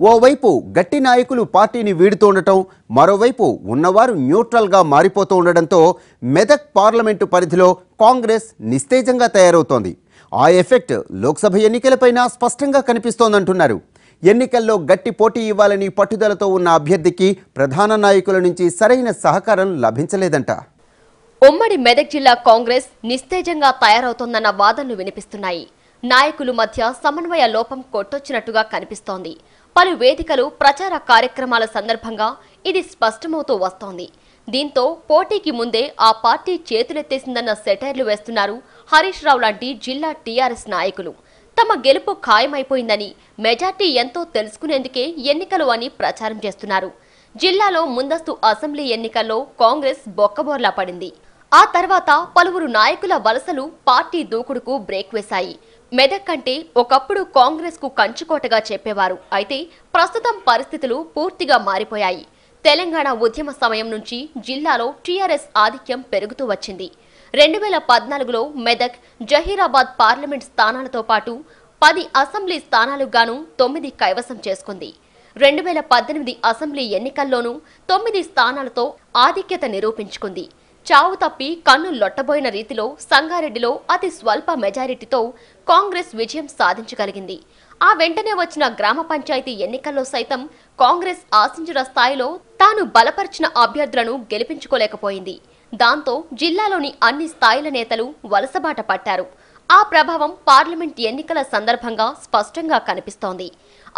ఓవైపు గట్టి నాయకులు పార్టీని వీడుతుండటం మరోవైపు ఉన్నవారు న్యూట్రల్గా మారిపోతూ ఉండడంతో మెదక్ పార్లమెంటు పరిధిలో కాంగ్రెస్ నిస్తేజంగా తయారవుతోంది. ఆ ఎఫెక్ట్ లోక్సభ ఎన్నికలపైన స్పష్టంగా కనిపిస్తోందంటున్నారు. ఎన్నికల్లో గట్టి పోటీ ఇవ్వాలని పట్టుదలతో ఉన్న అభ్యర్థికి ప్రధాన నాయకుల నుంచి సరైన సహకారం లభించలేదంట. ఉమ్మడి మెదక్ జిల్లా కాంగ్రెస్ నిస్తేజంగా తయారవుతోందన్న వాదనలు వినిపిస్తున్నాయి. నాయకులు మధ్య సమన్వయ లోపం కొట్టొచ్చినట్టుగా కనిపిస్తోంది. పలు వేదికలు ప్రచార కార్యక్రమాల సందర్భంగా ఇది స్పష్టమవుతూ వస్తోంది. దీంతో పోటీకి ముందే ఆ పార్టీ చేతులెత్తేసిందన్న సెటైర్లు వేస్తున్నారు హరీష్ రావు లాంటి జిల్లా టీఆర్ఎస్ నాయకులు. తమ గెలుపు ఖాయమైపోయిందని మెజార్టీ ఎంతో తెలుసుకునేందుకే ఎన్నికలు అని ప్రచారం చేస్తున్నారు. జిల్లాలో ముందస్తు అసెంబ్లీ ఎన్నికల్లో కాంగ్రెస్ బొక్కబోర్లా పడింది. ఆ తర్వాత పలువురు నాయకుల వలసలు పార్టీ దూకుడుకు బ్రేక్ వేశాయి. మెదక్ అంటే ఒకప్పుడు కాంగ్రెస్కు కంచుకోటగా చెప్పేవారు. అయితే ప్రస్తుతం పరిస్థితులు పూర్తిగా మారిపోయాయి. తెలంగాణ ఉద్యమ సమయం నుంచి జిల్లాలో టీఆర్ఎస్ ఆధిక్యం పెరుగుతూ వచ్చింది. రెండు వేల పద్నాలుగులో మెదక్ జహీరాబాద్ పార్లమెంట్ స్థానాలతో పాటు పది అసెంబ్లీ స్థానాలకు గాను తొమ్మిది కైవసం చేసుకుంది. రెండు వేల పద్దెనిమిది అసెంబ్లీ ఎన్నికల్లోనూ తొమ్మిది స్థానాలతో ఆధిక్యత నిరూపించుకుంది. చావు తప్పి కన్ను లొట్టబోయిన రీతిలో సంగారెడ్డిలో అతి స్వల్ప మెజారిటీతో కాంగ్రెస్ విజయం సాధించగలిగింది. ఆ వెంటనే వచ్చిన గ్రామ పంచాయతీ ఎన్నికల్లో సైతం కాంగ్రెస్ ఆశించిన స్థాయిలో తాను బలపరిచిన అభ్యర్థులను గెలిపించుకోలేకపోయింది. దాంతో జిల్లాలోని అన్ని స్థాయిల నేతలు వలసబాట పట్టారు. ఆ ప్రభావం పార్లమెంట్ ఎన్నికల సందర్భంగా స్పష్టంగా కనిపిస్తోంది.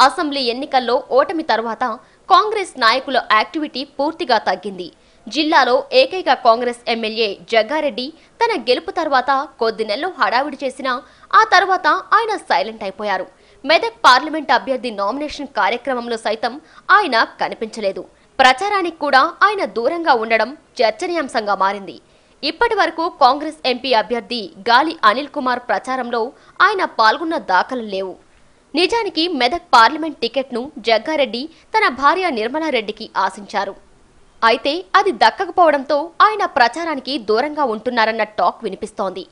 అసెంబ్లీ ఎన్నికల్లో ఓటమి తర్వాత కాంగ్రెస్ నాయకుల యాక్టివిటీ పూర్తిగా తగ్గింది. జిల్లాలో ఏకైక కాంగ్రెస్ ఎమ్మెల్యే జగ్గారెడ్డి తన గెలుపు తర్వాత కొద్ది నెలలు హడావిడి చేసినా ఆ తర్వాత ఆయన సైలెంట్ అయిపోయారు. మెదక్ పార్లమెంట్ అభ్యర్థి నామినేషన్ కార్యక్రమంలో సైతం ఆయన కనిపించలేదు. ప్రచారానికి కూడా ఆయన దూరంగా ఉండడం చర్చనీయాంశంగా మారింది. ఇప్పటి వరకు కాంగ్రెస్ ఎంపీ అభ్యర్థి గాలి అనిల్ కుమార్ ప్రచారంలో ఆయన పాల్గొన్న దాఖలు లేవు. నిజానికి మెదక్ పార్లమెంట్ టికెట్ను జగ్గారెడ్డి తన భార్య నిర్మలారెడ్డికి ఆశించారు. అయితే అది దక్కకపోవడంతో ఆయన ప్రచారానికి దూరంగా ఉంటున్నారన్న టాక్ వినిపిస్తోంది.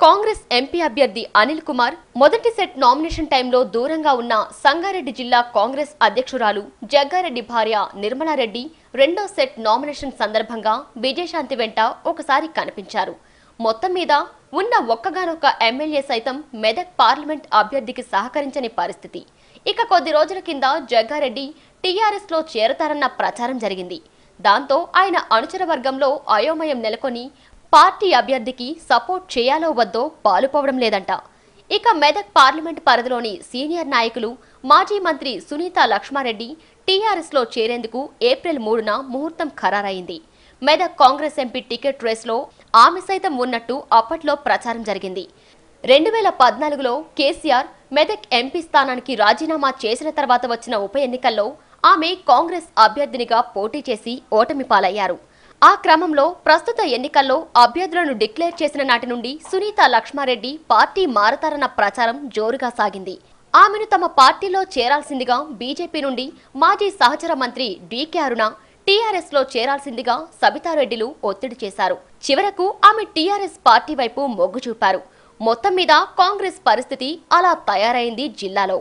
కాంగ్రెస్ ఎంపీ అభ్యర్థి అనిల్ కుమార్ మొదటి సెట్ నామినేషన్ టైంలో దూరంగా ఉన్న సంగారెడ్డి జిల్లా కాంగ్రెస్ అధ్యక్షురాలు జగ్గారెడ్డి భార్య నిర్మలారెడ్డి రెండో సెట్ నామినేషన్ సందర్భంగా విజయశాంతి వెంట ఒకసారి కనిపించారు. మొత్తం మీద ఉన్న ఒక్కగానొక్క ఎమ్మెల్యే సైతం మెదక్ పార్లమెంట్ అభ్యర్థికి సహకరించని పరిస్థితి. ఇక కొద్ది రోజుల కింద జగ్గారెడ్డి టీఆర్ఎస్లో చేరతారన్న ప్రచారం జరిగింది. దాంతో ఆయన అనుచర వర్గంలో అయోమయం నెలకొని పార్టీ అభ్యర్థికి సపోర్ట్ చేయాలో వద్దో పాలుపోవడం లేదంట. ఇక మెదక్ పార్లమెంట్ పరిధిలోని సీనియర్ నాయకులు మాజీ మంత్రి సునీత లక్ష్మారెడ్డి టీఆర్ఎస్లో చేరేందుకు ఏప్రిల్ మూడున ముహూర్తం ఖరారైంది. మెదక్ కాంగ్రెస్ ఎంపీ టికెట్ రేస్లో ఆమె సైతం ఉన్నట్టు అప్పట్లో ప్రచారం జరిగింది. రెండు వేల పద్నాలుగులో కేసీఆర్ మెదక్ ఎంపీ స్థానానికి రాజీనామా చేసిన తర్వాత వచ్చిన ఉప ఎన్నికల్లో ఆమె కాంగ్రెస్ అభ్యర్థినిగా పోటీ చేసి ఓటమి పాలయ్యారు. ఆ క్రమంలో ప్రస్తుత ఎన్నికల్లో అభ్యర్థులను డిక్లేర్ చేసిన నాటి నుండి సునీత లక్ష్మారెడ్డి పార్టీ మారతారన్న ప్రచారం జోరుగా సాగింది. ఆమెను తమ పార్టీలో చేరాల్సిందిగా బీజేపీ నుండి మాజీ సహచర మంత్రి డీకే అరుణ టీఆర్ఎస్లో చేరాల్సిందిగా సబితారెడ్డిలు ఒత్తిడి చేశారు. చివరకు ఆమె టీఆర్ఎస్ పార్టీ వైపు మొగ్గు చూపారు. మొత్తం మీద కాంగ్రెస్ పరిస్థితి అలా తయారైంది జిల్లాలో.